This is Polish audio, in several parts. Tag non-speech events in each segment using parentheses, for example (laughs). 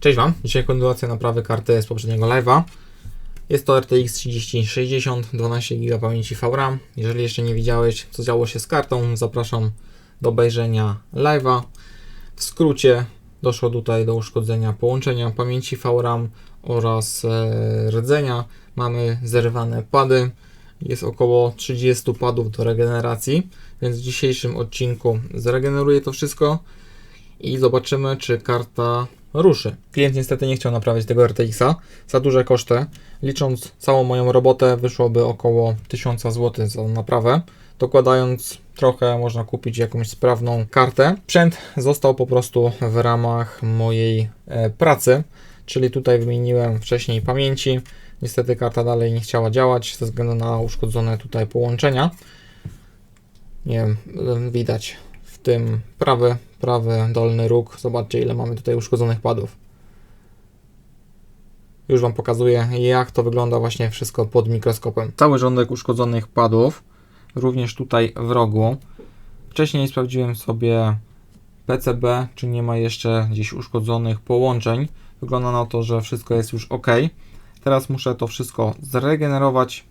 Cześć Wam, dzisiaj kontynuacja naprawy karty z poprzedniego live'a. Jest to RTX 3060, 12 GB pamięci VRAM. Jeżeli jeszcze nie widziałeś, co działo się z kartą, zapraszam do obejrzenia live'a. W skrócie doszło tutaj do uszkodzenia połączenia pamięci VRAM oraz e, rdzenia. Mamy zerwane pady. Jest około 30 padów do regeneracji, więc w dzisiejszym odcinku zregeneruję to wszystko i zobaczymy, czy karta ruszy. Klient niestety nie chciał naprawić tego RTX-a za duże koszty. Licząc całą moją robotę, wyszłoby około 1000 zł za naprawę. Dokładając trochę, można kupić jakąś sprawną kartę. Sprzęt został po prostu w ramach mojej e, pracy, czyli tutaj wymieniłem wcześniej pamięci. Niestety karta dalej nie chciała działać ze względu na uszkodzone tutaj połączenia. Nie wiem, widać w tym prawy, prawy dolny róg. Zobaczcie, ile mamy tutaj uszkodzonych padów. Już Wam pokazuję, jak to wygląda właśnie wszystko pod mikroskopem. Cały rządek uszkodzonych padów, również tutaj w rogu. Wcześniej sprawdziłem sobie PCB, czy nie ma jeszcze gdzieś uszkodzonych połączeń. Wygląda na to, że wszystko jest już ok. Teraz muszę to wszystko zregenerować.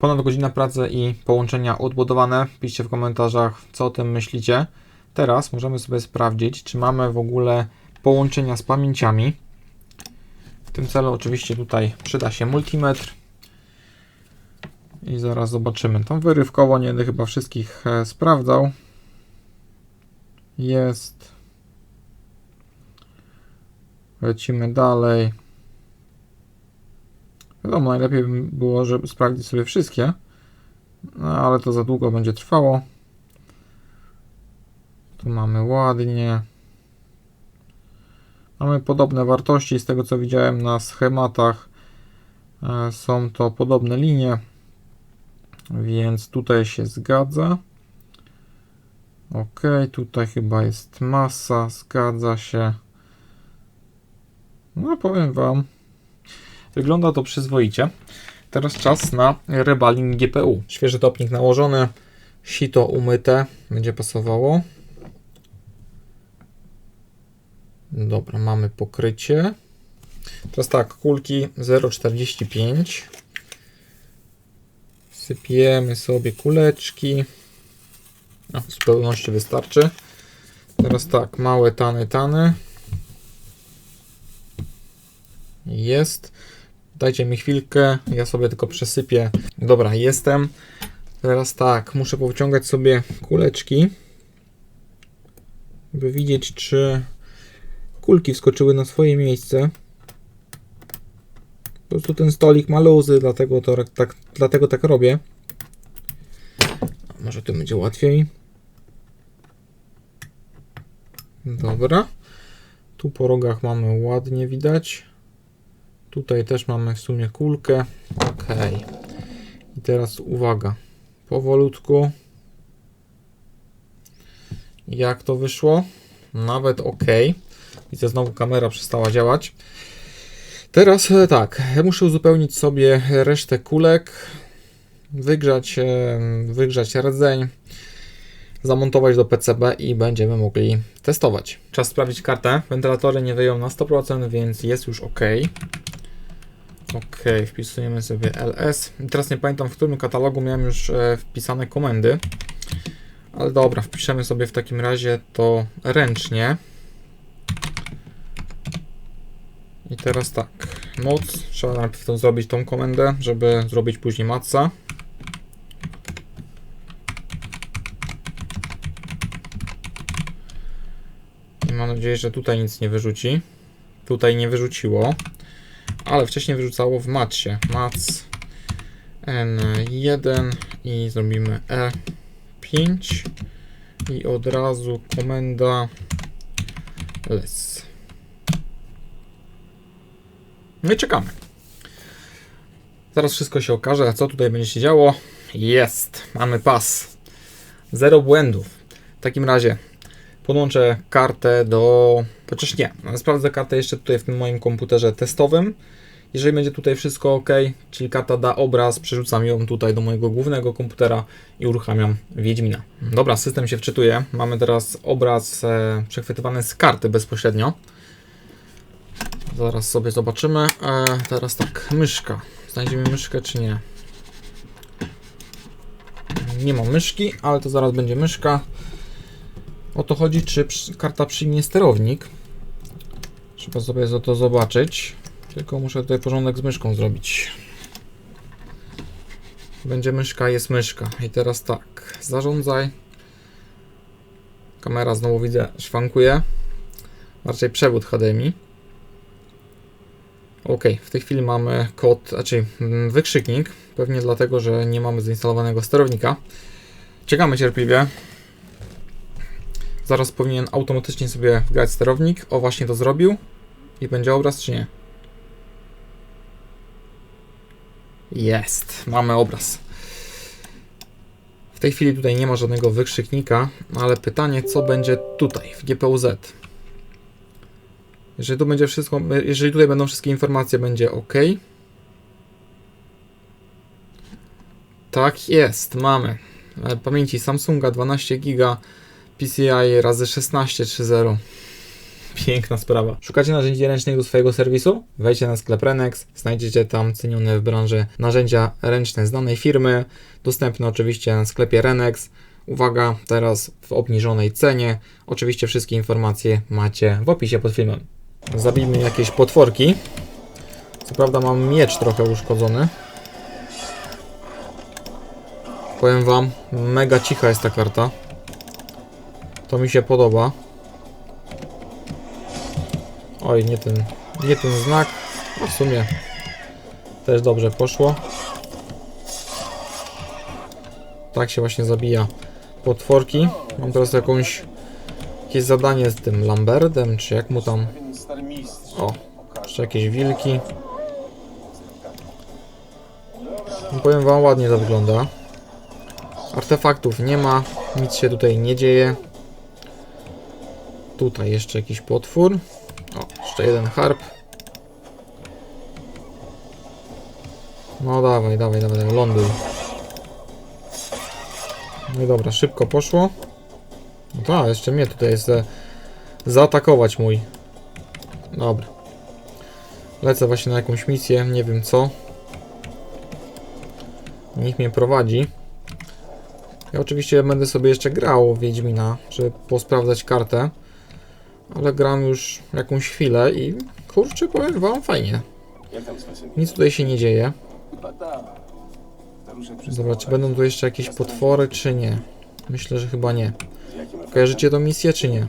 Ponad godzina pracy i połączenia odbudowane. Piszcie w komentarzach, co o tym myślicie. Teraz możemy sobie sprawdzić, czy mamy w ogóle połączenia z pamięciami. W tym celu oczywiście tutaj przyda się multimetr. I zaraz zobaczymy. Tam wyrywkowo nie będę chyba wszystkich e, sprawdzał. Jest. Lecimy dalej. Wiadomo, najlepiej by było, żeby sprawdzić sobie wszystkie, no, ale to za długo będzie trwało. Tu mamy ładnie. Mamy podobne wartości z tego co widziałem na schematach. e, Są to podobne linie, więc tutaj się zgadza. Ok, tutaj chyba jest masa, zgadza się. No powiem Wam, wygląda to przyzwoicie. Teraz czas na rebalin GPU. Świeży topnik nałożony, sito umyte, będzie pasowało. Dobra, mamy pokrycie. Teraz tak, kulki 0,45. Sypiemy sobie kuleczki. No, w zupełności wystarczy. Teraz tak, małe tany, tany. Jest. Dajcie mi chwilkę, ja sobie tylko przesypię. Dobra, jestem. Teraz tak, muszę powyciągać sobie kuleczki, by widzieć, czy kulki wskoczyły na swoje miejsce. Po prostu ten stolik ma luzy, dlatego, to, tak, dlatego tak robię. Może to będzie łatwiej. Dobra. Tu po rogach mamy ładnie widać. Tutaj też mamy w sumie kulkę. Ok. I teraz uwaga. Powolutku. Jak to wyszło? Nawet ok. Widzę, znowu kamera przestała działać. Teraz e, tak, muszę uzupełnić sobie resztę kulek, wygrzać, e, wygrzać rdzeń, zamontować do PCB i będziemy mogli testować. Czas sprawdzić kartę. Wentylatory nie wyją na 100%, więc jest już ok. Ok, wpisujemy sobie LS. Teraz nie pamiętam, w którym katalogu miałem już e, wpisane komendy. Ale dobra, wpiszemy sobie w takim razie to ręcznie. I teraz tak, moc, trzeba najpierw to zrobić tą komendę, żeby zrobić później matca. I mam nadzieję, że tutaj nic nie wyrzuci. Tutaj nie wyrzuciło, ale wcześniej wyrzucało w matcie. Mac N1 i zrobimy E5 i od razu komenda less. No i czekamy. Zaraz wszystko się okaże, co tutaj będzie się działo. Jest, mamy pas. Zero błędów. W takim razie podłączę kartę do. Chociaż nie, sprawdzę kartę jeszcze tutaj w tym moim komputerze testowym. Jeżeli będzie tutaj wszystko ok, czyli karta da obraz, przerzucam ją tutaj do mojego głównego komputera i uruchamiam Wiedźmina. Dobra, system się wczytuje. Mamy teraz obraz e, przechwytywany z karty bezpośrednio. Zaraz sobie zobaczymy. E, teraz tak, myszka. Znajdziemy myszkę czy nie? Nie ma myszki, ale to zaraz będzie myszka. O to chodzi, czy karta przyjmie sterownik. Trzeba sobie za to zobaczyć. Tylko muszę tutaj porządek z myszką zrobić. Będzie myszka, jest myszka. I teraz tak, zarządzaj. Kamera znowu widzę szwankuje. Raczej przewód HDMI. Ok, w tej chwili mamy kod, znaczy mm, wykrzyknik, pewnie dlatego, że nie mamy zainstalowanego sterownika. Czekamy cierpliwie. Zaraz powinien automatycznie sobie wgrać sterownik. O, właśnie to zrobił. I będzie obraz, czy nie? Jest, mamy obraz. W tej chwili tutaj nie ma żadnego wykrzyknika, ale pytanie, co będzie tutaj w GPU-Z? Jeżeli tu będzie wszystko, jeżeli tutaj będą wszystkie informacje, będzie OK. Tak jest, mamy. E, Pamięci Samsunga 12 GB, PCI razy 16 3.0. Piękna sprawa. Szukacie narzędzi ręcznych do swojego serwisu? Wejdźcie na sklep Renex, znajdziecie tam cenione w branży narzędzia ręczne z danej firmy, dostępne oczywiście na sklepie Renex. Uwaga, teraz w obniżonej cenie. Oczywiście wszystkie informacje macie w opisie pod filmem. Zabijmy jakieś potworki. Co prawda mam miecz trochę uszkodzony. Powiem wam, mega cicha jest ta karta. To mi się podoba. Oj, nie ten, nie ten znak. A w sumie też dobrze poszło. Tak się właśnie zabija potworki. Mam teraz jakąś jakieś zadanie z tym Lamberdem, czy jak mu tam. O, jeszcze jakieś wilki. No powiem wam, ładnie to wygląda. Artefaktów nie ma, nic się tutaj nie dzieje. Tutaj jeszcze jakiś potwór. O, jeszcze jeden harp. No dawaj, dawaj, dawaj, dawaj, ląduj. No i dobra, szybko poszło. No tak, jeszcze mnie tutaj jest zaatakować mój. Dobra. Lecę właśnie na jakąś misję, nie wiem co. Niech mnie prowadzi. Ja oczywiście będę sobie jeszcze grał Wiedźmina, żeby posprawdzać kartę. Ale gram już jakąś chwilę i kurczę, powiem wam fajnie. Nic tutaj się nie dzieje. Dobra, czy będą tu jeszcze jakieś potwory, czy nie? Myślę, że chyba nie. Kojarzycie tą misję, czy nie?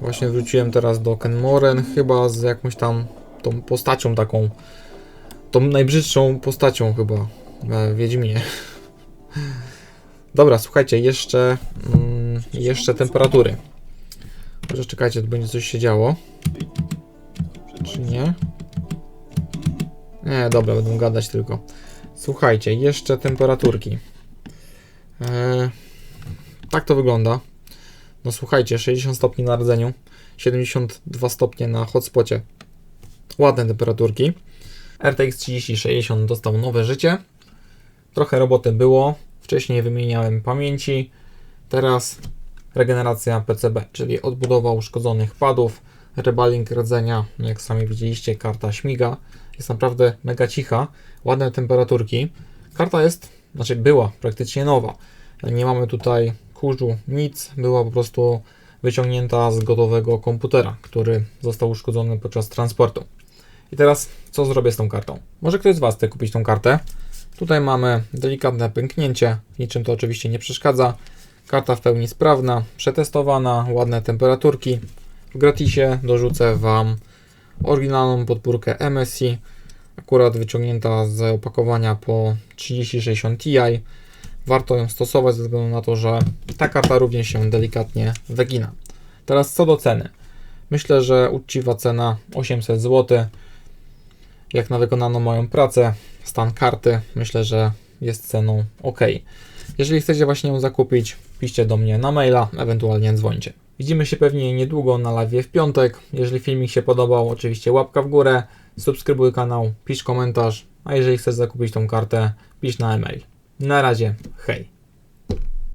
Właśnie wróciłem teraz do Kenmoren, chyba z jakąś tam tą postacią taką, tą najbrzydszą postacią chyba w Wiedźminie. (laughs) Dobra, słuchajcie, jeszcze, mm, jeszcze temperatury. Może czekajcie, tu będzie coś się działo. Czy nie? Nie, dobra, będę gadać tylko. Słuchajcie, jeszcze temperaturki. Eee, tak to wygląda. No słuchajcie, 60 stopni na rdzeniu, 72 stopnie na hotspocie. Ładne temperaturki. RTX 3060 dostał nowe życie. Trochę roboty było. Wcześniej wymieniałem pamięci. Teraz regeneracja PCB, czyli odbudowa uszkodzonych padów, rebalink rdzenia. No Jak sami widzieliście, karta śmiga. Jest naprawdę mega cicha. Ładne temperaturki. Karta jest, znaczy była praktycznie nowa. Nie mamy tutaj kurzu, nic. Była po prostu wyciągnięta z gotowego komputera, który został uszkodzony podczas transportu. I teraz co zrobię z tą kartą? Może ktoś z Was chce kupić tą kartę? Tutaj mamy delikatne pęknięcie, niczym to oczywiście nie przeszkadza. Karta w pełni sprawna, przetestowana, ładne temperaturki. W gratisie dorzucę Wam oryginalną podpórkę MSI, akurat wyciągnięta z opakowania po 3060 Ti. Warto ją stosować ze względu na to, że ta karta również się delikatnie wygina. Teraz co do ceny. Myślę, że uczciwa cena 800 zł. Jak na wykonaną moją pracę, stan karty, myślę, że jest ceną ok. Jeżeli chcecie właśnie ją zakupić, piszcie do mnie na maila, ewentualnie dzwońcie. Widzimy się pewnie niedługo na live w piątek. Jeżeli filmik się podobał, oczywiście łapka w górę, subskrybuj kanał, pisz komentarz, a jeżeli chcesz zakupić tą kartę, pisz na e-mail. Na razie, hej.